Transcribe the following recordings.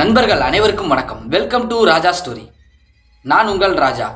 நண்பர்கள் அனைவருக்கும் வணக்கம். வெல்கம் டு ராஜா ஸ்டோரி நான் உங்கள் ராஜா.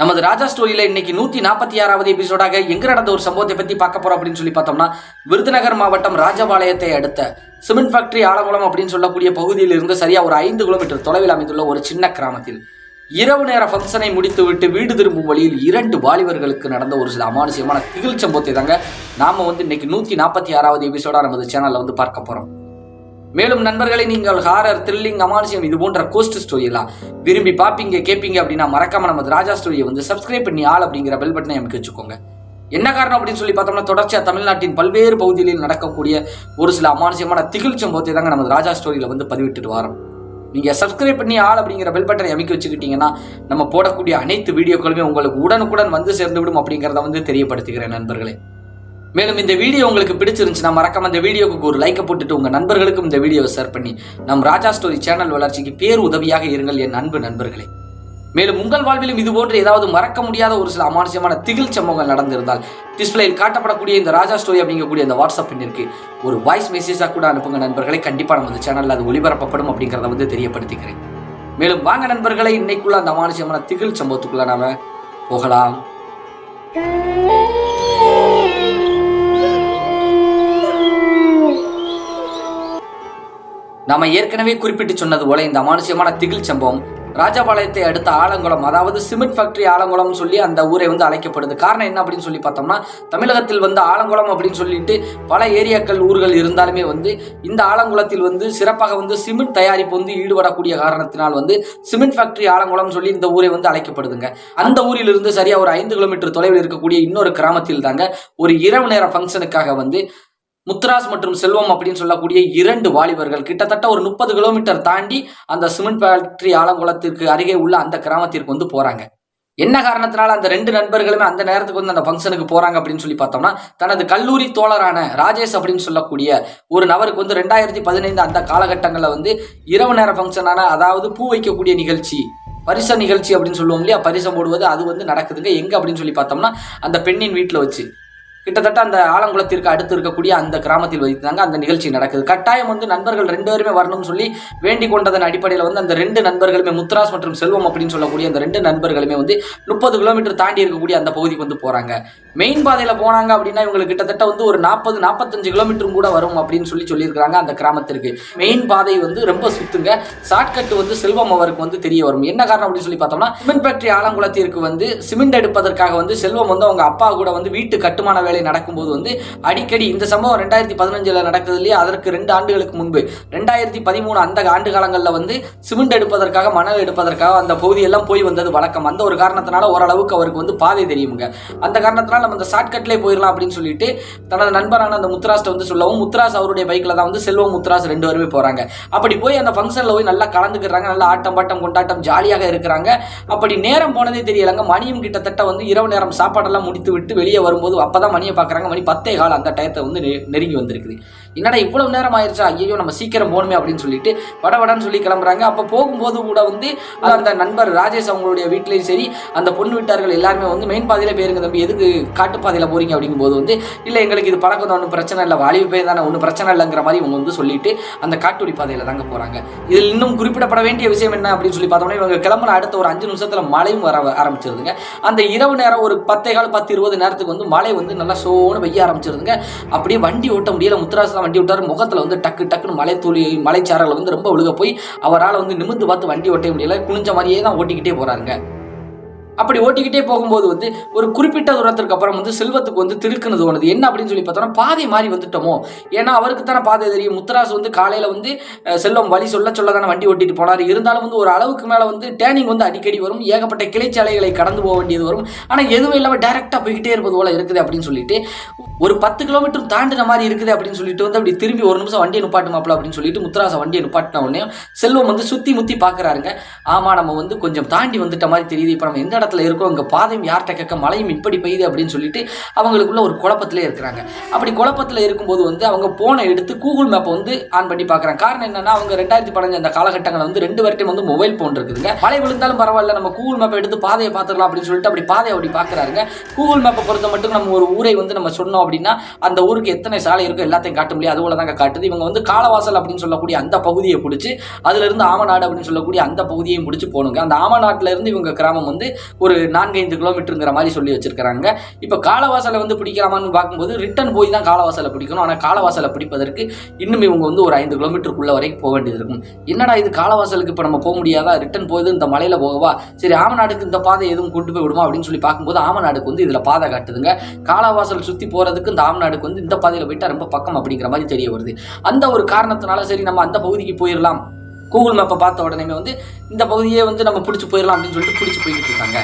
நமது ராஜா ஸ்டோரியில் இன்னைக்கு நூத்தி நாற்பத்தி ஆறாவது எபிசோடாக எங்க நடந்த ஒரு சம்பவத்தை பத்தி பார்க்க போறோம் அப்படின்னு சொல்லி பார்த்தோம்னா விருதுநகர் மாவட்டம் ராஜபாளையத்தை அடுத்த சிமெண்ட் ஃபேக்டரி ஆலங்குளம் அப்படின்னு சொல்லக்கூடிய பகுதியில் இருந்து சரியா ஒரு ஐந்து கிலோமீட்டர் தொலைவில் அமைந்துள்ள ஒரு சின்ன கிராமத்தில். இரவு நேர ஃபங்க்ஷனை முடித்துவிட்டு வீடு திரும்பும் வழியில் இரண்டு வாலிபர்களுக்கு நடந்த ஒரு சில அமானுஷ்யமான திகில் சம்பவத்தை தாங்க நாம வந்து இன்னைக்கு நூத்தி நாற்பத்தி ஆறாவது எபிசோடா நமது சேனல்ல வந்து பார்க்க போறோம். மேலும் நண்பர்களை நீங்கள் ஹாரர் த்ரில்லிங் அமானுஷியம் இது போன்ற கோஸ்ட் ஸ்டோரி எல்லாம் விரும்பி பார்ப்பீங்க கேட்பீங்க அப்படின்னா மறக்காம நமது ராஜா ஸ்டோரியை வந்து சப்ஸ்கிரைப் பண்ணி ஆள் அப்படிங்கிற பெல் பட்டனை அமைக்க வச்சுக்கோங்க. என்ன காரணம் அப்படின்னு சொல்லி பார்த்தோம்னா தொடர்ச்சியாக தமிழ்நாட்டின் பல்வேறு பகுதிகளில் நடக்கக்கூடிய ஒரு சில அமானுஷியமான திகில் சம்பவத்தை தாங்க நமது ராஜா ஸ்டோரியில் வந்து பதிவிட்டுட்டு வரோம். நீங்கள் சப்ஸ்கிரைப் பண்ணி ஆள் அப்படிங்கிற பெல் பட்டனை அமைக்க வச்சுக்கிட்டீங்கன்னா நம்ம போடக்கூடிய அனைத்து வீடியோக்களுமே உங்களுக்கு உடனுக்குடன் வந்து சேர்ந்து விடும் அப்படிங்கிறத வந்து தெரியப்படுத்துகிறேன் நண்பர்களே. மேலும் இந்த வீடியோ உங்களுக்கு பிடிச்சிருந்துச்சுன்னா மறக்காம இந்த வீடியோக்கு ஒரு லைக்கை போட்டுட்டு உங்கள் நண்பர்களுக்கும் இந்த வீடியோவை ஷேர் பண்ணி நம் ராஜா ஸ்டோரி சேனல் வளர்ச்சிக்கு பேர் உதவியாக இருங்கள் என் அன்பு நண்பர்களே. மேலும் உங்கள் வாழ்விலும் இது போன்று ஏதாவது மறக்க முடியாத ஒரு சில அமானுஷ்யமான திகில் சம்பவங்கள் நடந்திருந்தால் டிஸ்பிளேயில் காட்டப்படக்கூடிய இந்த ராஜா ஸ்டோரி அப்படிங்கக்கூடிய அந்த வாட்ஸ்அப் எண்ணிற்கு ஒரு வாய்ஸ் மெசேஜாக கூட அனுப்புங்க நண்பர்களை. கண்டிப்பாக நம்ம இந்த சேனலில் அது ஒளிபரப்பப்படும் அப்படிங்கிறத வந்து தெரியப்படுத்திக்கிறேன். மேலும் வாங்க நண்பர்களை இன்னைக்குள்ள அந்த அமானுஷ்யமான திகில் சம்பவத்துக்குள்ள நாம போகலாம். நாம ஏற்கனவே குறிப்பிட்டு சொன்னது போல இந்த அமானுஷ்யமான திகில் சம்பவம் ராஜபாளையத்தை அடுத்த ஆலங்குளம் அதாவது சிமெண்ட் ஃபேக்டரி ஆலங்குளம் சொல்லி அந்த ஊரை வந்து அழைக்கப்படுது. காரணம் என்ன அப்படின்னு சொல்லி பார்த்தோம்னா தமிழகத்தில் வந்து ஆலங்குளம் அப்படின்னு சொல்லிட்டு பல ஏரியாக்கள் ஊர்கள் இருந்தாலுமே வந்து இந்த ஆலங்குளத்தில் வந்து சிறப்பாக வந்து சிமெண்ட் தயாரிப்பு வந்து ஈடுபடக்கூடிய காரணத்தினால் வந்து சிமெண்ட் ஃபேக்டரி ஆலங்குளம் சொல்லி இந்த ஊரை வந்து அழைக்கப்படுதுங்க. அந்த ஊரிலிருந்து சரியா ஒரு ஐந்து கிலோமீட்டர் தொலைவில் இருக்கக்கூடிய இன்னொரு கிராமத்தில் தாங்க ஒரு இரவு நேர ஃபங்க்ஷனுக்காக வந்து முத்துராஸ் மற்றும் செல்வம் அப்படின்னு சொல்லக்கூடிய இரண்டு வாலிபர்கள். கிட்டத்தட்ட ஒரு முப்பது கிலோமீட்டர் தாண்டி அந்த சிமெண்ட் ஃபேக்டரி ஆலங்குளத்திற்கு அருகே உள்ள அந்த கிராமத்திற்கு வந்து போறாங்க. என்ன காரணத்தினால அந்த ரெண்டு நண்பர்களுமே அந்த நேரத்துக்கு வந்து அந்த ஃபங்க்ஷனுக்கு போறாங்க அப்படின்னு சொல்லி பார்த்தோம்னா தனது கல்லூரி தோழரான ராஜேஷ் அப்படின்னு சொல்லக்கூடிய ஒரு நபருக்கு வந்து ரெண்டாயிரத்தி பதினைந்து அந்த காலகட்டங்களில் வந்து இரவு நேர ஃபங்க்ஷனான அதாவது பூ வைக்கக்கூடிய நிகழ்ச்சி பரிச நிகழ்ச்சி அப்படின்னு சொல்லுவோம் இல்லையா? பரிசம் போடுவது அது வந்து நடக்குதுங்க. எங்க அப்படின்னு சொல்லி பார்த்தோம்னா அந்த பெண்ணின் வீட்டில் வச்சு. கிட்டத்தட்ட அந்த ஆலங்குளத்திற்கு அடுத்து இருக்கக்கூடிய அந்த கிராமத்தில் வைத்தாங்க அந்த நிகழ்ச்சி நடக்குது. கட்டாயம் வந்து நண்பர்கள் ரெண்டு பேருமே வரணும்னு சொல்லி வேண்டிக் கொண்டதன் அடிப்படையில் வந்து அந்த ரெண்டு நண்பர்களுமே முத்துராஸ் மற்றும் செல்வம் அப்படின்னு சொல்லக்கூடிய அந்த ரெண்டு நண்பர்களுமே வந்து முப்பது கிலோமீட்டர் தாண்டி இருக்கக்கூடிய அந்த பகுதிக்கு வந்து போறாங்க. மெயின் பாதையில் போனாங்க அப்படின்னா இவங்களுக்கு கிட்டத்தட்ட வந்து ஒரு நாற்பது நாற்பத்தஞ்சு கிலோமீட்டரும் கூட வரும் அப்படின்னு சொல்லி சொல்லியிருக்கிறாங்க அந்த கிராமத்திற்கு. மெயின் பாதை வந்து ரொம்ப சுத்துங்க. ஷார்ட்கட் வந்து செல்வம் அவருக்கு வந்து தெரிய வரும். என்ன காரணம் அப்படின்னு சொல்லி பார்த்தோம்னா சிமெண்ட் ஃபேக்டரி ஆலங்குளத்திற்கு வந்து சிமெண்ட் எடுப்பதற்காக வந்து செல்வம் வந்து அவங்க அப்பா கூட வந்து வீட்டு கட்டுமான வேலை நடக்கும்போது வந்து அடிக்கடி இந்த சம்பவம் ரெண்டாயிரத்தி பதினஞ்சில் நடக்குது இல்லையா? அதற்கு ரெண்டு ஆண்டுகளுக்கு முன்பு. ரெண்டாயிரத்தி பதிமூணு அந்த ஆண்டு காலங்களில் வந்து சிமெண்ட் எடுப்பதற்காக மணல் எடுப்பதற்காக அந்த பகுதியெல்லாம் போய் வந்தது வழக்கம். அந்த ஒரு காரணத்தினால ஓரளவுக்கு அவருக்கு வந்து பாதை தெரியுமுங்க. அந்த காரணத்தினால நம்ம அந்த ஷார்ட்கட்லேயே போயிடலாம் அப்படின்னு சொல்லிட்டு தனது நண்பரான அந்த முத்ராஸ்ட்டை வந்து சொல்லவும் முத்ராஸ் அவருடைய பைக்கில் தான் வந்து செல்வம் முத்ராஸ் ரெண்டு பேருமே போகிறாங்க அப்படி போய் அந்த ஃபங்க்ஷனில் போய் நல்லா கலந்துக்கிறாங்க நல்லா ஆட்டம் பாட்டம் கொண்டாட்டம் ஜாலியாக இருக்கிறாங்க. அப்படி நேரம் போனதே தெரியலங்க. மணியும் கிட்டத்தட்ட வந்து இரவு நேரம் சாப்பாடெல்லாம் முடித்து விட்டு வெளியே வரும்போது அப்போ தான் மணியை பார்க்குறாங்க. மணி பத்தே கால் அந்த டயத்தை வந்து நெ- நெருங்கி வந்திருக்குது. என்னடா இவ்வளவு நேரம் ஆயிருச்சா? ஐயோ நம்ம சீக்கிரம் போகணுமே அப்படின்னு சொல்லிட்டு வடவடன்னு சொல்லி கிளம்புறாங்க. அப்போ போகும்போது கூட வந்து அந்த நண்பர் ராஜேஷ் அவங்களுடைய வீட்லேயும் சரி அந்த பொண்ணு வீட்டார்கள் எல்லாருமே வந்து மெயின் பாதையில போயிருங்க தம்பி எதுக்கு காட்டுப்பாதையில் போறீங்க அப்படிங்கும்போது வந்து இல்லை எங்களுக்கு இது பழக்கம் தான் ஒன்றும் பிரச்சனை இல்லை வாலிபு பேர் தானே ஒன்றும் பிரச்சனை இல்லைங்கிற மாதிரி இவங்க வந்து சொல்லிட்டு அந்த காட்டுவழி பாதையில தாங்க போறாங்க. இதில் இன்னும் குறிப்பிடப்பட வேண்டிய விஷயம் என்ன அப்படின்னு சொல்லி பார்த்தோம்னா இவங்க கிளம்புன அடுத்த ஒரு அஞ்சு நிமிஷத்துல மழையும் வர ஆரம்பிச்சிருதுங்க. அந்த இரவு நேரம் ஒரு பத்தே கால் பத்து இருபது நேரத்துக்கு வந்து மழை வந்து நல்லா சோன்னு பெய்ய ஆரம்பிச்சிருதுங்க. அப்படியே வண்டி ஓட்ட முடியல முத்துராசு தான் வண்டி விட்டார் முகத்தில் வந்து டக்கு டக்குன்னு மலை தூளி மலைச்சாரல் வந்து ரொம்ப ஒழுக போய் அவரால் வந்து நிமிர்ந்து பார்த்து வண்டி ஓட்ட முடியல. குனிஞ்ச மாதிரியே தான் ஓட்டிக்கிட்டே போகிறாருங்க அப்படி ஓட்டிக்கிட்டே போகும்போது வந்து ஒரு குறிப்பிட்ட தூரத்திற்கு அப்புறம் வந்து செல்வத்துக்கு வந்து திடுக்குன்னு தோணுது என்ன அப்படின்னு சொல்லி பார்த்தோம்னா பாதை மாறி வந்துட்டோமோ? ஏன்னா அவருக்கு தானே பாதை தெரியும். முத்தராசு வந்து காலையில் வந்து செல்வம் வழி சொல்ல சொல்ல தானே வண்டி ஓட்டிட்டு போனார். இருந்தாலும் வந்து ஒரு அளவுக்கு மேலே வந்து டேனிங் வந்து அடிக்கடி வரும். ஏகப்பட்ட கிளைச்சாலைகளை கடந்து போக வேண்டியது வரும். ஆனால் எதுவும் இல்லாமல் டேரெக்டாக போய்கிட்டே இருப்பது போல இருக்குது அப்படின்னு சொல்லிட்டு ஒரு பத்து கிலோமீட்டர் தாண்டின மாதிரி இருக்குது அப்படின்னு சொல்லிட்டு வந்து அப்படி திரும்பி ஒரு நிமிஷம் வண்டியை நிப்பாட்டுமாப்ல அப்படின்னு சொல்லிட்டு முத்துராச வண்டியை நிப்பாட்டின உடனே செல்வம் வந்து சுற்றி முற்றி பார்க்குறாருங்க ஆமாம் நம்ம வந்து கொஞ்சம் தாண்டி வந்துட்ட மாதிரி தெரியுது. இப்போ நம்ம எந்த இடத்துல இருக்கோம் இங்கே பாதையும் யார்கிட்ட கேட்க மழையும் இப்படி பெய்யுது அப்படின்னு சொல்லிட்டு அவங்களுக்குள்ள ஒரு குழப்பத்திலே இருக்கிறாங்க. அப்படி குழப்பத்தில் இருக்கும்போது வந்து அவங்க போனை எடுத்து கூகுள் மேப்பை வந்து ஆன் பண்ணி பார்க்குறாங்க. காரணம் என்னன்னா அவங்க ரெண்டாயிரத்தி பதினஞ்சு அந்த காலகட்டங்களில் வந்து ரெண்டு வரைக்கும் வந்து மொபைல் ஃபோன் இருக்குதுங்க. மழை விழுந்தாலும் பரவாயில்ல நம்ம கூகுள் மேப்பை எடுத்து பாதையை பார்த்துக்கலாம் அப்படின்னு சொல்லிட்டு அப்படி பாதையை அப்படி பார்க்குறாருங்க. கூகுள் மேப்பை பொறுத்த மட்டும் நம்ம ஒரு ஊரை வந்து நம்ம சொன்னோம் அப்படின்னா அந்த ஊருக்கு எத்தனை சாலை இருக்கோ எல்லாத்தையும் காட்ட முடியாது அதுபோல தாங்க காட்டுது. இவங்க வந்து காலவாசல் அப்படின்னு சொல்லக்கூடிய அந்த பகுதியை பிடிச்சி அதுலேருந்து ஆமநாடு அப்படின்னு சொல்லக்கூடிய அந்த பகுதியையும் பிடிச்சி போகணுங்க. அந்த ஆமநாட்டிலிருந்து இவங்க கிராமம் வந்து ஒரு நான்கைந்து கிலோமீட்டருங்கிற மாதிரி சொல்லி வச்சிருக்கிறாங்க. இப்போ காலவாசலை வந்து பிடிக்கலாமான்னு பார்க்கும்போது ரிட்டன் போய் தான் காலவாசலை பிடிக்கணும். ஆனால் காலவாசலை பிடிப்பதற்கு இன்னும் இவங்க வந்து ஒரு ஐந்து கிலோமீட்டருக்குள்ள வரைக்கும் போக வேண்டியது இருக்கும். என்னடா இது காலவாசலுக்கு இப்போ நம்ம போக முடியாதா? ரிட்டன் போகுது இந்த மலையில் போகவா? சரி ஆமநாடுக்கு இந்த பாதை எதுவும் கொண்டு போய் விடுமா அப்படின்னு சொல்லி பார்க்கும்போது ஆமநாடுக்கு வந்து இதில் பாதை காட்டுதுங்க. காலவாசல் சுற்றி போகிறதுக்கு இந்த ஆமநாடுக்கு வந்து இந்த பாதையில் போயிட்டா ரொம்ப பக்கம் அப்படிங்கிற மாதிரி தெரிய வருது. அந்த ஒரு காரணத்தினால சரி நம்ம அந்த பகுதிக்கு போயிடலாம் கூகுள் மேப்பை பார்த்த உடனே வந்து இந்த பகுதியே வந்து நம்ம பிடிச்சி போயிடலாம் அப்படின்னு சொல்லிட்டு பிடிச்சி போய்கிட்டு இருக்காங்க.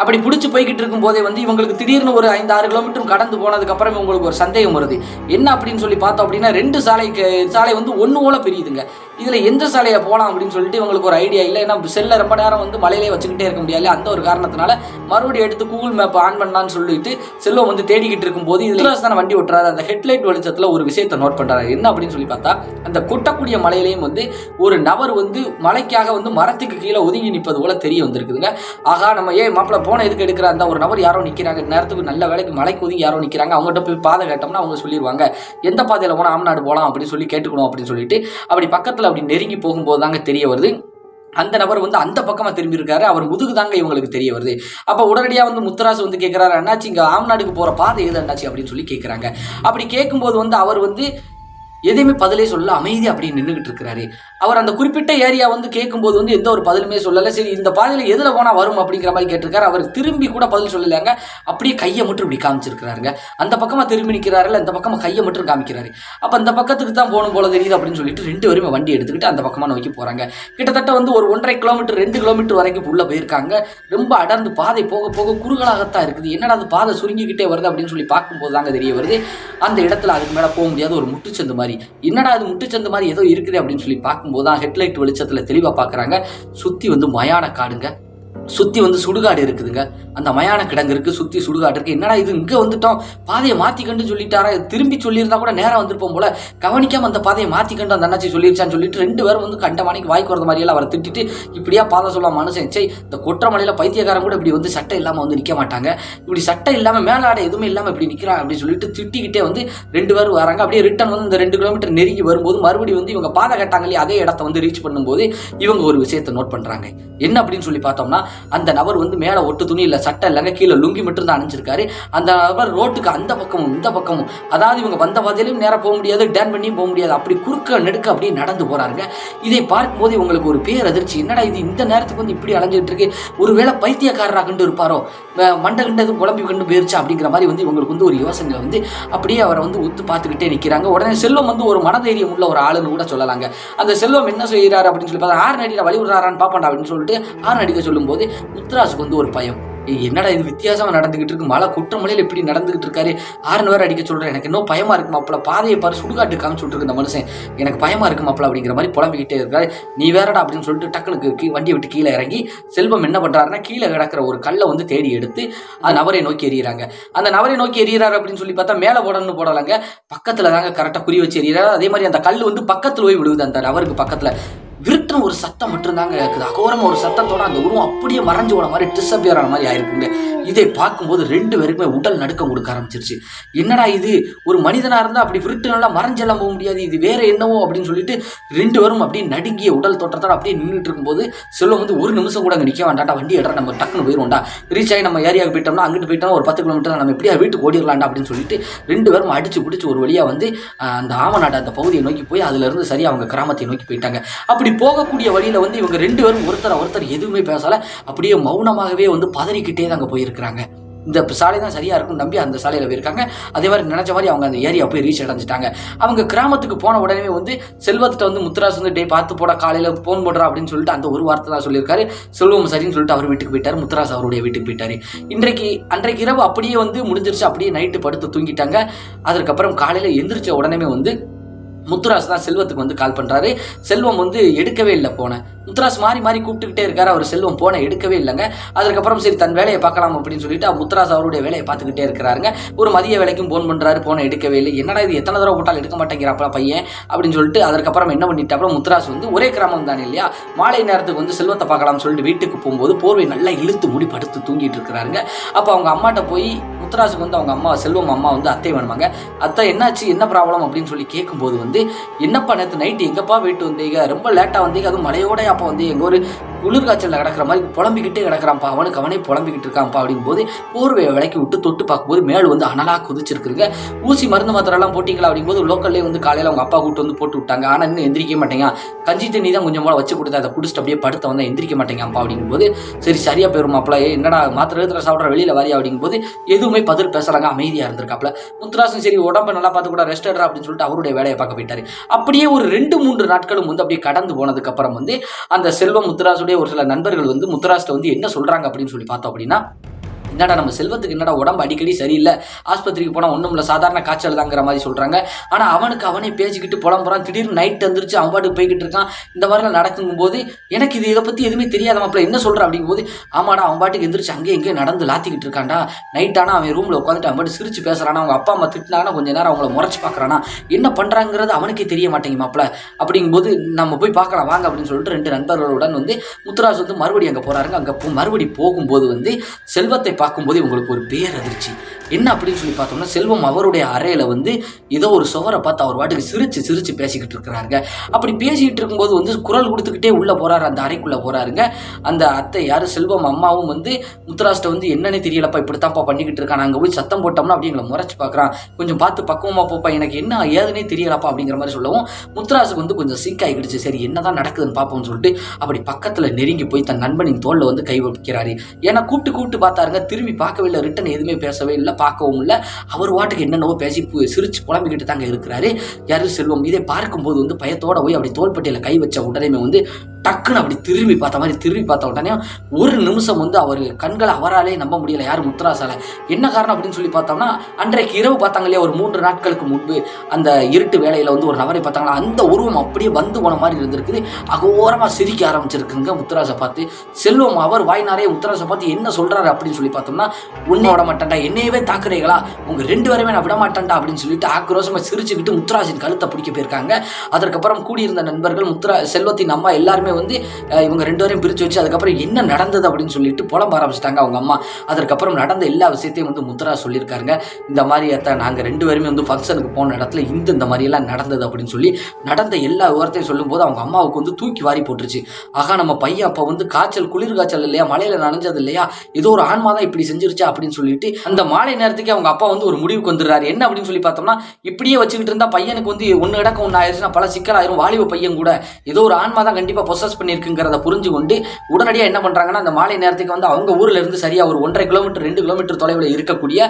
அப்படி பிடிச்சி போய்கிட்டு இருக்கும் போதே வந்து இவங்களுக்கு திடீர்னு ஒரு ஐந்து ஆறு கிலோமீட்டர் கடந்து போனதுக்கு அப்புறம் இவங்களுக்கு ஒரு சந்தேகம் வருது. என்ன அப்படின்னு சொல்லி பார்த்தோம் அப்படின்னா ரெண்டு சாலைக்கு சாலை வந்து ஒன்று போல பெரியுதுங்க. இதில் எந்த சாலையை போகலாம் அப்படின்னு சொல்லிட்டு இவங்களுக்கு ஒரு ஐடியா இல்லை. ஏன்னா செல்லை ரொம்ப நேரம் வந்து மலையிலே வச்சுக்கிட்டே இருக்க முடியாது. அந்த ஒரு காரணத்தினால மறுபடியும் எடுத்து கூகுள் மேப் ஆன் பண்ணலான்னு சொல்லிட்டு செல்வம் வந்து தேடிக்கிட்டு இருக்கும்போது இதில் தானே வண்டி ஓட்டுறாரு. அந்த ஹெட்லைட் வெளிச்சத்தில் ஒரு விஷயத்தை நோட் பண்ணுறாரு என்ன அப்படின்னு சொல்லி பார்த்தா அந்த கொட்டக்கூடிய மலையிலையும் வந்து ஒரு நபர் வந்து மலைக்காக வந்து மரத்துக்கு கீழே ஒதுங்கி நிற்பது போல தெரிய வந்திருக்குதுங்க. ஆகா நம்ம ஏன் மாப்பிள்ள போன எதுக்கு எடுக்கிற? அந்த ஒரு நபர் யாரோ நிற்கிறாங்க நேரத்துக்கு நல்ல வேலைக்கு மலைக்கு ஒதுங்கி யாரோ நிற்கிறாங்க அவங்ககிட்ட போய் பாதை கேட்டோம்னா அவங்க சொல்லிடுவாங்க எந்த பாதையில் போனால் ஆம்நாடு போகலாம் அப்படின்னு சொல்லி கேட்டுக்கணும் அப்படின்னு சொல்லிட்டு அப்படி பக்கத்தில் அப்படி நெருங்கி போகும்போது தாங்க தெரிய வருது. அந்த நபர் வந்து அந்த பக்கமாக திரும்பி இருக்காரு. அவர் முதுகு தாங்க இவங்களுக்கு தெரிய வருது. அப்போ உடனடியாக வந்து முத்தராசு வந்து கேட்குறாரு அண்ணாச்சி இங்கே ஆம்நாடுக்கு போகிற பாதை எது அண்ணாச்சி? அப்படின்னு சொல்லி கேட்குறாங்க அப்படி கேட்கும்போது வந்து அவர் வந்து எதையுமே பதிலே சொல்ல அமைதி அப்படி நின்றுகிட்டு இருக்கிறாரு. அவர் அந்த குறிப்பிட்ட ஏரியா வந்து கேட்கும்போது வந்து எந்த ஒரு பதிலுமே சொல்லலை. சரி இந்த பாதையில் எதில் போனால் வரும் அப்படிங்கிற மாதிரி கேட்டிருக்காரு. அவர் திரும்பி கூட பதில் சொல்லலைங்க. அப்படியே கையை மட்டும் இப்படி காமிச்சிருக்கிறாருங்க. அந்த பக்கமாக திரும்பி நிற்கிறாருல இந்த பக்கமாக கையை மட்டும் காமிக்கிறாரு. அப்போ அந்த பக்கத்துக்கு தான் போகணும் போல தெரியுது அப்படின்னு சொல்லிட்டு ரெண்டு பேருமே வண்டி எடுத்துக்கிட்டு அந்த பக்கமாக நோக்கி போகிறாங்க கிட்டத்தட்ட வந்து ஒரு ஒன்றரை கிலோமீட்டர் ரெண்டு கிலோமீட்டர் வரைக்கும் உள்ளே போயிருக்காங்க. ரொம்ப அடர்ந்து பாதை போக போக குறுகலாகத்தான் இருக்குது. என்னடா அது பாதை சுருங்கிக்கிட்டே வருது அப்படின்னு சொல்லி பார்க்கும்போது தாங்க தெரிய வருது. அந்த இடத்துல அதுக்கு மேலே போக முடியாத ஒரு முட்டுச்சந்து மாதிரி என்னடா அது முட்டுச்சந்து மாதிரி ஏதோ இருக்குது அப்படின்னு சொல்லி பார்க்கும்போது தான் ஹெட்லைட் வெளிச்சத்தில் தெளிவாக பார்க்குறாங்க. சுற்றி வந்து மயான காடுங்க. சுற்றி வந்து சுடுகாடு இருக்குதுங்க. அந்த மயான கிடங்கு இருக்குது சுற்றி சுடுகாடு இருக்குது என்னடா இது இங்கே வந்துட்டோம். பாதையை மாற்றிக்கண்டு சொல்லிட்டாரா? திரும்பி சொல்லியிருந்தா கூட நேரம் வந்திருப்போம் போல. கவனிக்காம அந்த பாதையை மாற்றிக்கண்டு அந்த அண்ணாச்சி சொல்லிருச்சான்னு சொல்லிட்டு ரெண்டு பேரும் வந்து கண்டமானிக்கு வாய்க்கு வரது மாதிரியெல்லாம் அவரை திட்டிட்டு இப்படியா பாதை சொல்ல மனுஷன். சே இந்த கொற்றமலையில் பைத்தியக்காரன் கூட இப்படி வந்து சட்டை இல்லாமல் வந்து நிற்க மாட்டாங்க. இப்படி சட்டை இல்லாமல் மேலாடை எதுவுமே இல்லாமல் இப்படி நிற்கிறான் அப்படின்னு சொல்லிட்டு திட்டிக்கிட்டே வந்து ரெண்டு பேரும் வராங்க. அப்படியே ரிட்டன் வந்து இந்த ரெண்டு கிலோமீட்டர் நெருங்கி வரும்போது மறுபடியும் வந்து இவங்க பாதை கட்டாங்க இல்லையா அதே இடத்த வந்து ரீச் பண்ணும்போது இவங்க ஒரு விஷயத்தை நோட் பண்ணுறாங்க என்ன அப்படின்னு சொல்லி பார்த்தோம்னா அந்த நபர் வந்து மேலே ஒட்டு துணி இல்லை சட்டை இல்லைங்க கீழே லுங்கி மட்டும் தான் அணிஞ்சிருக்காரு. அந்த நபர் ரோட்டுக்கு அந்த பக்கமும் இந்த பக்கமும். அதாவது இவங்க வந்த பாதையிலையும் நேராக போக முடியாது டேன் பண்ணியும் போக முடியாது. அப்படி குறுக்க நெடுக்க அப்படியே நடந்து போகிறாருங்க இதை பார்க்கும்போது இவங்களுக்கு ஒரு பேர் அதிர்ச்சி என்னடா இது இந்த நேரத்துக்கு வந்து இப்படி அலைஞ்சிட்டு இருக்கு? ஒருவேளை பைத்தியக்காரராக கண்டு இருப்பாரோ? மண்டை கண்டு எதுவும் குழம்பி கண்டு போயிருச்சா அப்படிங்கிற மாதிரி வந்து இவங்களுக்கு வந்து ஒரு யோசனை வந்து அப்படியே அவரை வந்து உத்து பார்த்துக்கிட்டே நிற்கிறாங்க உடனே செல்வம் வந்து ஒரு மனதைரியம் உள்ள ஒரு ஆளுன்னு கூட சொல்லலாங்க. அந்த செல்வம் என்ன செய்கிறாரு அப்படின்னு சொல்லி பார்த்தா ஆறு நடிகை வழி விடுறாரான்னு பார்ப்பாண்டா அப்படின்னு சொல்லிட்டு ஆறு நடிகை சொல்லும்போது முத்துராசுக்கு வந்து ஒரு பயம். என்னடா இது வித்தியாசமா நடந்துகிட்டு இருக்கு? மழை குற்றமலையில் இப்படி நடந்துகிட்டு இருக்காரு. ஆறு வேற அடிக்க சொல்றேன். எனக்கு இன்னும் பயமா இருக்கு மாப்பிள. பாதையை பாரு சுடுகாட்டு காமிச்சு விட்டுருக்கு இந்த மனுஷன். எனக்கு பயமா இருக்கு மாப்பிள அப்படிங்கிற மாதிரி புலம்பிக்கிட்டே இருக்காரு. நீ வேறடா அப்படின்னு சொல்லிட்டு டக்குனுக்கு கீ- வண்டியை விட்டு கீழே இறங்கி செல்வம் என்ன பண்றாருன்னா கீழே கிடக்கிற ஒரு கல்லை வந்து தேடி எடுத்து அந்த நபரை நோக்கி எறிகிறாங்க அந்த நபரை நோக்கி எறிகிறாரு அப்படின்னு சொல்லி பார்த்தா மேலே போடணும்னு போடலாங்க. பக்கத்தில் தாங்க கரெக்டாக குறி வச்சு எறிகிறாரு அதே மாதிரி அந்த கல் வந்து பக்கத்தில் போய் விழுகுது அந்த நபருக்கு பக்கத்துல. விருட்டுன்னு ஒரு சத்தம் மட்டும்தாங்க இருக்குது. அகோரமாக ஒரு சத்தத்தோட அந்த உருவம் அப்படியே மறைஞ்சு போன மாதிரி டிஸ்அப்பியர் ஆன மாதிரி ஆயிருக்குங்க. இதை பார்க்கும்போது ரெண்டு பேருக்குமே உடல் நடுக்கம் கொடுக்க ஆரம்பிச்சிருச்சு. என்னடா இது? ஒரு மனிதனாக இருந்தால் அப்படி விருட்டு நல்லா மறைஞ்செல்லாம் போக முடியாது. இது வேற என்னவோ அப்படின்னு சொல்லிட்டு ரெண்டு பேரும் அப்படியே நடுங்கிய உடல் தோற்றத்தோட அப்படியே நின்றுட்டு இருக்கும்போது செல்வம் வந்து ஒரு நிமிஷம் கூட அங்கே நிற்க வேண்டாம்டா வண்டி எடுற நம்ம டக்குன்னு போயிடுவோம்டா ரீச் ஆகி நம்ம ஏரியாவுக்கு போயிட்டோம்னா அங்கிட்டு போயிட்டோம்னா ஒரு பத்து கிலோமீட்டர் நம்ம எப்படியா வீட்டுக்கு ஓடிடலாம்டா அப்படின்னு சொல்லிட்டு ரெண்டு பேரும் அடிச்சு பிடிச்சி ஒரு வழியாக வந்து அந்த ஆமநாடு அந்த பகுதியை நோக்கி போய் அதுலேருந்து சரியாக அவங்க கிராமத்தை நோக்கி போயிட்டாங்க. அப்படி போக போகக்கூடிய வழியில வந்து இவங்க ரெண்டு பேரும் ஒருத்தர் ஒருத்தர் எதுவுமே பேசலை. அப்படியே மௌனமாகவே வந்து பதறிக்கிட்டே தாங்க போயிருக்கிறாங்க. இந்த சாலை தான் சரியாக இருக்கும் நம்பி அந்த சாலையில் போயிருக்காங்க. அதே மாதிரி நினச்ச மாதிரி அவங்க அந்த ஏரியா போய் ரீச் அடைஞ்சிட்டாங்க. அவங்க கிராமத்துக்கு போன உடனே வந்து செல்வத்திட்ட வந்து முத்துராஸ் வந்து டே பார்த்து போட காலையில் ஃபோன் போடுறா அப்படின்னு சொல்லிட்டு அந்த ஒரு வார்த்தை தான் சொல்லியிருக்காரு. செல்வம் சரின்னு சொல்லிட்டு அவர் வீட்டுக்கு போயிட்டார். முத்துராஸ் அவருடைய வீட்டுக்கு போயிட்டார். இன்றைக்கு அன்றைக்கு இரவு அப்படியே வந்து முடிஞ்சிருச்சு. அப்படியே நைட்டு படுத்து தூங்கிட்டாங்க. அதற்கப்புறம் காலையில் எந்திரிச்ச உடனே வந்து முத்துராஸ் தான் செல்வத்துக்கு வந்து கால் பண்ணுறாரு செல்வம் வந்து எடுக்கவே இல்லை போன. முத்துராஸ் மாறி மாறி கூப்பிட்டுக்கிட்டே இருக்காரு. அவர் செல்வம் போன எடுக்கவே இல்லைங்க. அதுக்கப்புறம் சரி தன் வேலையை பார்க்கலாம் அப்படின்னு சொல்லிட்டு முத்துராஸ் அவருடைய வேலையை பார்த்துக்கிட்டே இருக்கிறாருங்க. ஒரு மதிய வேலைக்கும் ஃபோன் பண்ணுறாரு போன எடுக்கவே இல்லை. என்னடா இது எத்தனை தடவை போட்டாலும் எடுக்க மாட்டேங்கிறாப்பா பையன் அப்படின்னு சொல்லிட்டு அதுக்கப்புறம் என்ன பண்ணிட்டாப்புல முத்துராஸ் வந்து ஒரே கிராமம் தானே இல்லையா? மாலை நேரத்துக்கு வந்து செல்வத்தை பார்க்கலாம்னு சொல்லிட்டு வீட்டுக்கு போகும்போது போர்வை நல்லா இழுத்து முடி படுத்து தூங்கிட்டு இருக்கிறாருங்க. அப்போ அவங்க அம்மாட்ட போய் முத்துராசுக்கு வந்து அவங்க அம்மா செல்வம் அம்மா வந்து அத்தை வேணுமாங்க. அத்தை என்னாச்சு? என்ன ப்ராப்ளம் அப்படின்னு சொல்லி கேட்கும்போது வந்து என்னப்பா நேற்று நைட்டு எங்கப்பா வீட்டு வந்தீங்க? ரொம்ப லேட்டாக வந்தீங்க. அதுவும் மழையோட அப்போ வந்து எங்கள் ஒரு குளிர்காய்ச்சலில் கிடக்கிற மாதிரி புலம்பிக்கிட்டே கிடக்கிறான்ப்பா. அவனுக்கு அவனே புலம்பிக்கிட்டு இருக்கான்ப்பா அப்படிங்கும்போது போர்வையை விளக்கி விட்டு தொட்டு பார்க்கும்போது மேல் வந்து அனலாக குதிச்சிருக்குங்க ஊசி மருந்து மாத்திரம்லாம் போட்டிங்களா அப்படிங்கும்போது லோக்கல்லே வந்து காலையில் அவங்க அப்பா கூட்டு வந்து போட்டு விட்டாங்க. ஆனால் இன்னும் எந்திரிக்க மாட்டேங்க. கஞ்சி தண்ணி தான் கொஞ்சம் போல வச்சு கொடுத்து அதை குடிச்சிட்டு அப்படியே படுத்த வந்தால் எந்திரிக்க மாட்டேங்கப்பா அப்படிங்கும்போது சரி சரியா போயிடும் மாப்பிள என்னடா மாத்திரை எழுத்துல சாப்பிட்ற வெளியில் வரியா அப்படிங்கும்போது எதுவுமே பதில் பேசுறாங்க அமைதியாக இருந்திருக்காப்ல முத்துராசன் சரி உடம்ப நல்லா பார்த்து கூட ரெஸ்ட் எடுறா அப்படின்னு சொல்லிட்டு அவருடைய வேலையை பார்க்க போயிட்டாரு. அப்படியே ஒரு ரெண்டு மூன்று நாட்களும் வந்து அப்படியே கடந்து போனதுக்கு அப்புறம் வந்து அந்த செல்வம் முத்துராசுடைய ஒரு சில நண்பர்கள் வந்து முத்துராஸ்ட்ட வந்து என்ன சொல்றாங்க அப்படின்னு சொல்லி பார்த்தோம் அப்படின்னா என்னடா நம்ம செல்வத்துக்கு என்னடா உடம்பு அடிக்கடி சரியில்லை? ஆஸ்பத்திரிக்கு போனால் ஒன்றும் இல்லை சாதாரண காய்ச்சல் தாங்கிற மாதிரி சொல்கிறாங்க ஆனால் அவனுக்கு அவனே பேசிக்கிட்டு புலம்புறான். திடீர்னு நைட் வந்துருச்சு அவன் பாட்டுக்கு போய்கிட்டு இருக்கான். இந்த மாதிரிலாம் நடக்கும்போது எனக்கு இது இதை பற்றி எதுவுமே தெரியாத மாப்பிள்ள என்ன சொல்கிற அப்படிங்கும்போது ஆமாடா அவன் பாட்டுக்கு எந்திரிச்சு அங்கேயே இங்கேயே நடந்து லாத்திக்கிட்டு இருக்கான்டா. நைட் ஆனால் அவன் ரூமில் உட்காந்துட்டு அவன் பாட்டு சிரிச்சு பேசுகிறானா அவங்க அப்பா அம்மா திட்டினாங்கன்னா கொஞ்சம் நேரம் அவங்கள முறைச்சு பார்க்குறானா. என்ன பண்ணுறாங்கிறது அவனுக்கே தெரிய மாட்டேங்க மாப்பிள்ள. அப்படிங்கும்போது நம்ம போய் பார்க்கலாம் வாங்க அப்படின்னு சொல்லிட்டு ரெண்டு நண்பர்களுடன் வந்து முத்துராஜ் வந்து மறுபடியும் அங்கே போகிறாருங்க அங்கே மறுபடி போகும்போது வந்து செல்வத்தை பார்க்கும்போது உங்களுக்கு ஒரு பேர் அதிர்ச்சி என்ன அப்படின்னு சொல்லி பார்த்தோம்னா செல்வம் அவருடைய அறையில் வந்து ஏதோ ஒரு சுவரை பார்த்து அவர் பாட்டுக்கு சிரித்து சிரித்து பேசிக்கிட்டு இருக்கிறாருங்க. அப்படி பேசிக்கிட்டு இருக்கும்போது வந்து குரல் கொடுத்துக்கிட்டே உள்ளே போகிறாரு அந்த அறைக்குள்ளே போகிறாருங்க அந்த அத்தை யார்? செல்வம் அம்மாவும் வந்து முத்துராஷ்ட வந்து என்னன்னே தெரியலப்பா இப்படித்தான்ப்பா பண்ணிக்கிட்டு இருக்கான். அங்கே போய் சத்தம் போட்டோம்னா அப்படி எங்களை பார்க்குறான். கொஞ்சம் பார்த்து பக்குவமாக போப்பா எனக்கு என்ன ஏதுனே தெரியலப்பா அப்படிங்கிற மாதிரி சொல்லவும் முத்துராசுக்கு வந்து கொஞ்சம் சிங்க் ஆகிடுச்சு சரி என்னதான் நடக்குதுன்னு பார்ப்போம்னு சொல்லிட்டு அப்படி பக்கத்தில் நெருங்கி போய் தன் நண்பனின் தோளில் வந்து கை வைக்கிறாரு. ஏன்னா கூப்பிட்டு கூப்பிட்டு பார்த்தாருங்க திரும்பி பார்க்கவே இல்லை ரிட்டன் எதுவுமே பேசவே இல்லை. பார்க்கவும் இல்லை. அவர் வாட்டுக்கு என்னென்னவோ பேசி சிரிச்சு புலம்பிக்கிட்டு தாங்க இருக்கிறாரு. யாரு செல்வம் இதை பார்க்கும்போது வந்து பயத்தோட போய் அப்படி தோள்பட்டியில் கை வச்ச உடனே வந்து டக்குன்னு அப்படி திரும்பி பார்த்த மாதிரி திரும்பி பார்த்த உடனே ஒரு நிமிஷம் வந்து அவர் கண்களை அவராலே நம்ப முடியல யார் முத்ராசால என்ன காரணம் அப்படின்னு சொல்லி பார்த்தோம்னா அன்றைக்கு இரவு பார்த்தாங்க இல்லையா ஒரு மூன்று நாட்களுக்கு முன்பு அந்த இருட்டு வேலையில் வந்து ஒரு நபரை பார்த்தாங்களா அந்த உருவம் அப்படியே வந்து போன மாதிரி இருந்திருக்குது. அகோரமாக சிரிக்க ஆரம்பிச்சிருக்குங்க முத்துராசை பார்த்து. செல்வம் அவர் வாய் நிறைய முத்துராசை பார்த்து என்ன சொல்கிறாரு அப்படின்னு சொல்லி பார்த்தோம்னா உன்னை விட மாட்டேன்டா என்னையவே தாக்குறீங்களா? உங்கள் ரெண்டு பேருமே நான் விட மாட்டேன்டா அப்படின்னு சொல்லிட்டு ஆக்ரோஷமாக சிரிச்சுக்கிட்டு முத்துராஜின் கழுத்தை பிடிக்க போயிருக்காங்க. அதற்கப்புறம் கூடியிருந்த நண்பர்கள் முத்துரா செல்வத்தின் அம்மா எல்லாருமே வந்து இவங்க ரெண்டு பேரையும் பிரித்து வச்சு அதுக்கப்புறம் என்ன நடந்தது அப்படின்னு சொல்லிட்டு புலம்ப ஆரம்பிச்சிட்டாங்க அவங்க அம்மா. அதற்கப்புறம் நடந்த எல்லா விஷயத்தையும் வந்து முத்ரா சொல்லியிருக்காருங்க. இந்த மாதிரி அத்தை நாங்கள் ரெண்டு பேருமே வந்து ஃபங்க்ஷனுக்கு போன இடத்துல இந்த இந்த மாதிரி எல்லாம் நடந்தது அப்படின்னு சொல்லி நடந்த எல்லா விவரத்தையும் சொல்லும்போது அவங்க அம்மாவுக்கு வந்து தூக்கி வாரி போட்டுருச்சு. ஆகா நம்ம பையன் அப்போ வந்து காய்ச்சல் குளிர் காய்ச்சல் இல்லையா மலையில் நனைஞ்சது இல்லையா ஏதோ ஒரு ஆன்மா தான் இப்படி செஞ்சிருச்சா அப்படின்னு சொல்லிட்டு அந்த மாலை நேரத்துக்கு அவங்க அப்பா வந்து ஒரு முடிவுக்கு வந்துடுறாரு. என்ன அப்படின்னு சொல்லி பார்த்தோம்னா இப்படியே வச்சுக்கிட்டு இருந்தால் பையனுக்கு வந்து ஒன்று இடக்க ஒன்று ஆயிடுச்சுன்னா பல சிக்கலாயிரும். வாலிப பையன் கூட ஏதோ ஒரு ஆன்மா தான் கண்டிப்பாக பொசஸ் பண்ணியிருக்குங்கிறத புரிஞ்சு கொண்டு உடனடியாக என்ன பண்ணுறாங்கன்னா அந்த மாலை நேரத்துக்கு வந்து அவங்க ஊரில் இருந்து சரியாக ஒரு ஒன்றரை கிலோமீட்டர் ரெண்டு கிலோமீட்டர் தொலைவில் இருக்கக்கூடிய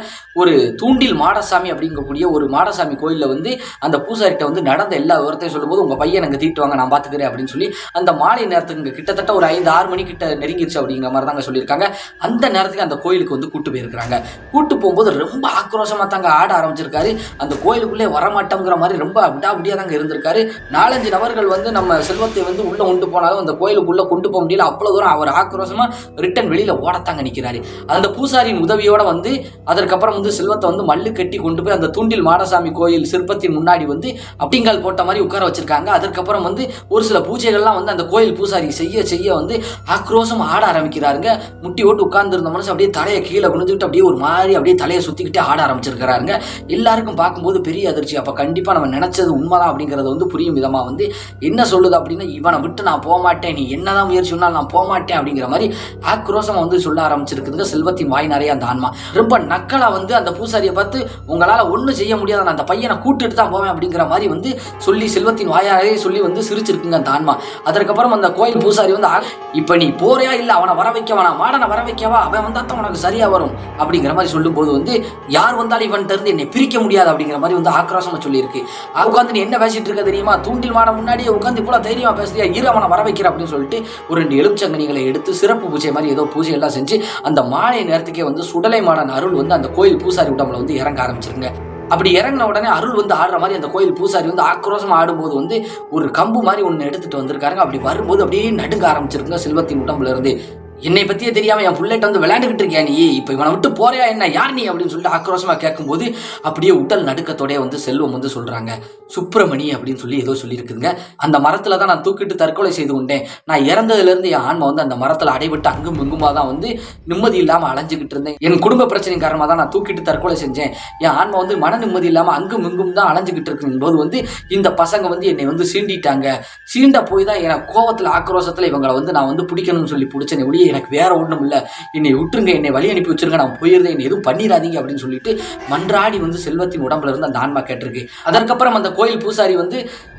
ஒரு தூண்டில் மாடசாமி அப்படிங்கக்கூடிய ஒரு மாடசாமி கோயிலில் வந்து அந்த பூசாரிகிட்ட வந்து நடந்த எல்லா விவரத்தையும் சொல்லும்போது உங்கள் பையன் அங்கே தீட்டுவாங்க நான் பார்த்துக்கிறேன் அப்படின்னு சொல்லி அந்த மாலை நேரத்துக்கு இங்கே கிட்டத்தட்ட ஒரு ஐந்து ஆறு மணி கிட்ட நெருங்கிருச்சு அப்படிங்கிற மாதிரி தாங்க சொல்லியிருக்காங்க. அந்த நேரத்துக்கு அந்த கோயிலுக்கு வந்து கூட்டு போயிருக்கிறாங்க. கூட்டு போகும்போது ரொம்ப ஆக்ரோஷமாக தாங்க ஆட ஆரம்பிச்சிருக்காரு. அந்த கோயிலுக்குள்ளே வரமாட்டோங்கிற மாதிரி ரொம்ப விடா விடியா தாங்க இருந்திருக்காரு. நாலஞ்சு நபர்கள் வந்து நம்ம செல்வத்தை வந்து உள்ள கொண்டு போனாலும் அந்த கோயிலுக்குள்ள கொண்டு போக முடியல அவ்வளோ தூரம் அவர் ஆக்ரோஷமா ரிட்டன் வெளியில ஓடத்தாங்க நிற்கிறாரு அந்த பூசாரியின் உதவியோட வந்து அதற்கப்புறம் வந்து செல்வத்தை வந்து மல்லு கட்டி கொண்டு போய் அந்த தூண்டில் மாடசாமி கோயில் சிற்பத்தின் முன்னாடி வந்து அப்படிங்கால் போட்ட மாதிரி உட்கார வச்சிருக்காங்க. அதற்கப்புறம் வந்து ஒரு சில பூஜைகள்லாம் வந்து அந்த கோயில் பூசாரி செய்ய செய்ய வந்து ஆக்ரோஷம் ஆட ஆரம்பிக்கிறாருங்க. முட்டி ஓட்டு உட்கார்ந்துருந்த மனுஷன் அப்படியே தலையை கீழே குனிஞ்சுக்கிட்டு அப்படியே ஒரு மாதிரி அப்படியே தலையை சுற்றிக்கிட்டே ஆட ஆரம்பிச்சிருக்கிறாருங்க. எல்லாருக்கும் பார்க்கும்போது பெரிய அதிர்ச்சி. அப்போ கண்டிப்பாக நம்ம நினைச்சது உண்மைதான் அப்படிங்கிறது வந்து புரியும் விதமாக வந்து என்ன சொல்லுது அப்படின்னா இவனை விட்டு நான் போகமாட்டேன் நீ என்னதான் முயற்சி சொன்னாலும் நான் போகமாட்டேன் அப்படிங்கிற மாதிரி ஆக்ரோஷமா வந்து சொல்ல ஆரம்பிச்சிருக்குதுங்க. செல்வத்தின் வாய் நிறைய அந்த ஆன்மா. ரொம்ப நக்கலா வந்து அந்த பூசாரியை பார்த்து உங்களால ஒன்றும் செய்ய முடியாது நான் அந்த பையனை கூட்டுட்டு தான் போவேன் அப்படிங்கிற மாதிரி வந்து சொல்லி செல்வத்தின் வாயாலே சொல்லி வந்து சிரிச்சிருக்குங்க அந்த ஆன்மா. அதற்கப்புறம் அந்த கோயில் பூசாரி வந்து "ஆ, இப்ப நீ போறியா இல்ல? அவனை வர வைக்க வேணாம். மாடனை வர வைக்கவா அவன் வந்தா தான் உனக்கு சரியா வரும். அப்படிங்கிற மாதிரி சொல்லும்போது வந்து யார் வந்தாலும் இவன் இருந்து என்னை பிரிக்க முடியாது அப்படிங்கிற மாதிரி வந்து ஆக்ரோஷமா சொல்லியிருக்கு. உட்காந்து நீ என்ன பேசிட்டு இருக்க தெரியுமா? தூண்டில் மாட முன்னாடியே உட்காந்து கூட தைரியமா பேசுறியா? இரு அவனை வர வைக்கிற அப்படின்னு சொல்லிட்டு ஒரு ரெண்டு எலுமிச்சங்கனிகளை எடுத்து சிறப்பு பூஜை மாதிரி ஏதோ பூஜை எல்லாம் செஞ்சு அந்த மாலை நேரத்துக்கே வந்து சுடலை மாடன் அருள் வந்து அந்த கோயில் பூசாரி உடம்புல வந்து இறங்க ஆரம்பிச்சிருங்க. அப்படி இறங்கின உடனே அருள் வந்து ஆடுற மாதிரி அந்த கோயில் பூசாரி வந்து ஆக்ரோஷமாக ஆடும்போது வந்து ஒரு கம்பு மாதிரி ஒன்று எடுத்துட்டு வந்திருக்காருங்க. அப்படி வரும்போது அப்படியே நடுங்க ஆரம்பிச்சிருக்குங்க செல்வத்தின் உடம்புல இருந்து. என்னை பத்தியே தெரியாம என் புள்ளைட்ட வந்து விளையாண்டுகிட்டு இருக்கியா நீ? இப்போ இவனை விட்டு போறியா என்ன? யார் நீ? அப்படின்னு சொல்லிட்டு ஆக்ரோஷமா கேட்கும்போது அப்படியே உடல் நடுக்கத்தோடய வந்து செல்வம் வந்து சொல்றாங்க. சுப்பிரமணி அப்படின்னு சொல்லி ஏதோ சொல்லியிருக்குதுங்க. அந்த மரத்துல தான் நான் தூக்கிட்டு தற்கொலை செய்து கொண்டேன். நான் இறந்ததுல இருந்து என் ஆன்மா வந்து அந்த மரத்துல அடைபட்டு அங்கும் இங்குமா தான் வந்து நிம்மதி இல்லாம அலைஞ்சுக்கிட்டு இருந்தேன். என் குடும்ப பிரச்சனை காரணமாக தான் நான் தூக்கிட்டு தற்கொலை செஞ்சேன். என் ஆன்மா வந்து மன நிம்மதி இல்லாம அங்கும் இங்கும் தான் அலைஞ்சுக்கிட்டு இருக்கும்போது வந்து இந்த பசங்க வந்து என்னை வந்து சீண்டிட்டாங்க. சீண்ட போய் தான் எனக்கு கோவத்துல ஆக்ரோஷத்துல இவங்களை வந்து நான் வந்து பிடிக்கணும்னு சொல்லி பிடிச்சேன் ஐயோ எனக்கு வேறு ஒன்றும் இல்லை. என்னை விட்டுருங்க என்னை வழி அனுப்பி வச்சிருங்க நான் போயிருந்தேன் என்னை எதுவும் பண்ணிடாதீங்க அப்படின்னு சொல்லிட்டு மன்றாடி வந்து செல்வத்தின் உடம்புல இருந்து அந்த ஆன்மா கேட்டிருக்கு. அதற்கப்புறம் அந்த கோயில் பூசாரி வந்து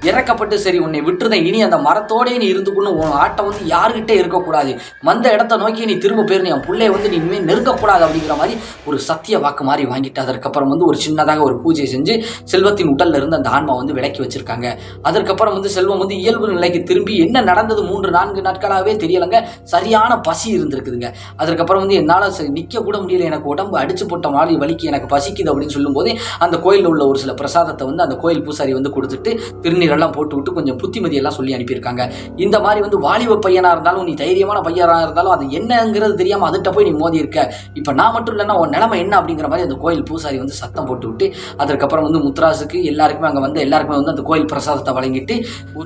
இறக்கப்பட்டு சரி உன்னை விட்டுருந்தேன் இனி அந்த மரத்தோடே நீ இருந்துக்கணும் உன் ஆட்டம் வந்து யாருக்கிட்டே இருக்கக்கூடாது. வந்த இடத்த நோக்கி நீ திரும்ப போயிரு என் பிள்ளைய வந்து நீ இனிமேல் நெருங்கக்கூடாது அப்படிங்கிற மாதிரி ஒரு சத்திய வாக்கு மாதிரி வாங்கிட்டு அதற்கப்புறம் வந்து ஒரு சின்னதாக ஒரு பூஜை செஞ்சு செல்வத்தின் உடல்ல இருந்து அந்த ஆன்மா வந்து விலக்கி வச்சிருக்காங்க. அதற்கப்புறம் வந்து செல்வம் வந்து இயல்பு நிலைக்கு திரும்பி என்ன நடந்தது மூன்று நான்கு நாட்களாகவே தெரியலங்க. சரியான பசி இருந்திருக்குதுங்க. அதுக்கப்புறம் வந்து என்னால் நிற்க கூட முடியல. எனக்கு உடம்பு அடிச்சு போட்ட மாதிரி வலிக்கு எனக்கு பசிக்குது அப்படின்னு சொல்லும்போது அந்த கோயிலில் உள்ள ஒரு சில பிரசாதத்தை வந்து அந்த கோயில் பூசாரி வந்து கொடுத்துட்டு திருநீரெல்லாம் போட்டு விட்டு கொஞ்சம் புத்திமதி எல்லாம் சொல்லி அனுப்பியிருக்காங்க. இந்த மாதிரி வந்து வாலிப பையனாக இருந்தாலும் நீ தைரியமான பையனாக இருந்தாலும் அது என்னங்கிறது தெரியாமல் அதுகிட்ட போய் நீ மோதி இருக்க. இப்போ நான் மட்டும் இல்லைன்னா உன் நிலமை என்ன அப்படிங்கிற மாதிரி அந்த கோயில் பூசாரி வந்து சத்தம் போட்டு விட்டு அதற்கப்புறம் வந்து முத்ராசுக்கு எல்லாருக்குமே அங்கே வந்து எல்லாருக்குமே வந்து அந்த கோயில் பிரசாதத்தை வழங்கிட்டு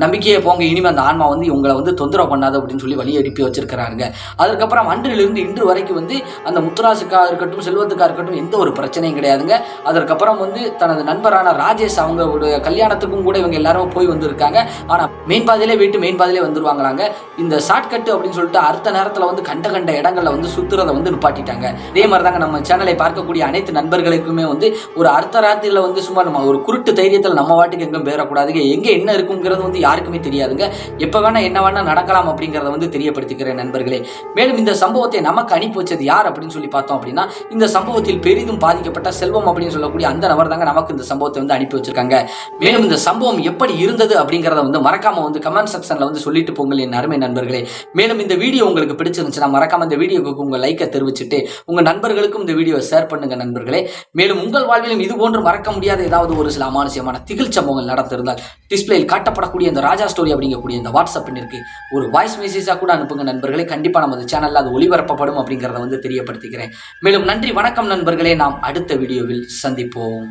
நம்பிக்கையை போங்க இனிமே அந்த ஆன்மா வந்து உங்களை வந்து தொந்தரவு பண்ணாது அப்படின்னு சொல்லி வழி அனுப்பி வச்சிருக்கிறாங்க அதுக்கப்புறம் அன்றிலிருந்து இன்று வரைக்கும் வந்து அந்த முத்துராசுக்காக இருக்கட்டும் செல்வத்துக்காக இருக்கட்டும் எந்த ஒரு பிரச்சனையும் கிடையாதுங்க. அதற்கப்புறம் வந்து தனது நண்பரான ராஜேஷ் அவங்களுடைய கல்யாணத்துக்கும் கூட இவங்க எல்லாரும் போய் வந்திருக்காங்க. ஆனால் மெயின் பாதையிலே வீட்டு மெயின் பாதையிலே வந்துருவாங்களாங்க. இந்த ஷார்ட்கட் அப்படின்னு சொல்லிட்டு அடுத்த நேரத்தில் வந்து கண்ட கண்ட இடங்களில் வந்து சுத்துறதை வந்து நிப்பாட்டிட்டாங்க. இதே மாதிரி தாங்க நம்ம சேனலை பார்க்கக்கூடிய அனைத்து நண்பர்களுக்குமே வந்து ஒரு அர்த்த ராத்திரியில் வந்து சும்மா நம்ம ஒரு குருட்டு தைரியத்தில் நம்ம வாட்டுக்கு எங்கும் பேரக்கூடாதுங்க. எங்கே என்ன இருக்குங்கிறது வந்து யாருக்குமே தெரியாதுங்க. எப்போ வேணால் என்ன வேணால் நடக்கலாம் அப்படிங்கிறத வந்து தெரியப்படுத்திக்கிறேன் நண்பர்களே. மேலும் இந்த சம்பவத்தை நமக்கு அனுப்பி வச்சது யார் அப்படின்னு சொல்லி பார்த்தோம் அப்படின்னா இந்த சம்பவத்தில் பெரிதும் பாதிக்கப்பட்ட செல்வம் அப்படின்னு சொல்லக்கூடிய அந்த நபர் தாங்க நமக்கு இந்த சம்பவத்தை வந்து அனுப்பி வச்சிருக்காங்க. மேலும் இந்த சம்பவம் எப்படி இருந்தது அப்படிங்கிறத வந்து மறக்காம வந்து கமெண்ட் செக்ஷன்ல வந்து சொல்லிட்டு போங்கள் என் அருமை நண்பர்களே. மேலும் இந்த வீடியோ உங்களுக்கு பிடிச்சிருந்துச்சுன்னா மறக்காம இந்த வீடியோக்கு உங்க லைக்கை தெரிவிச்சுட்டு உங்க நண்பர்களுக்கும் இந்த வீடியோவை ஷேர் பண்ணுங்க நண்பர்களே. மேலும் உங்கள் வாழ்விலும் இது போன்று மறக்க முடியாத ஏதாவது ஒரு சில அமானுஷ்யமான திகில் சம்பவங்கள் நடந்திருந்தால் டிஸ்பிளேயில் காட்டப்படக்கூடிய இந்த ராஜா ஸ்டோரி அப்படிங்கக்கூடிய இந்த வாட்ஸ்அப் இருக்கு ஒரு வாய்ஸ் மெசேஜாக கூட அனுப்புங்க நண்பர்களே. கண்டிப்பாக நமது சேனலில் அது ஒளிபரப்பப்படும் அப்படிங்கிறத வந்து தெரியப்படுத்திக்கிறேன். மேலும் நன்றி வணக்கம் நண்பர்களே. நாம் அடுத்த வீடியோவில் சந்திப்போம்.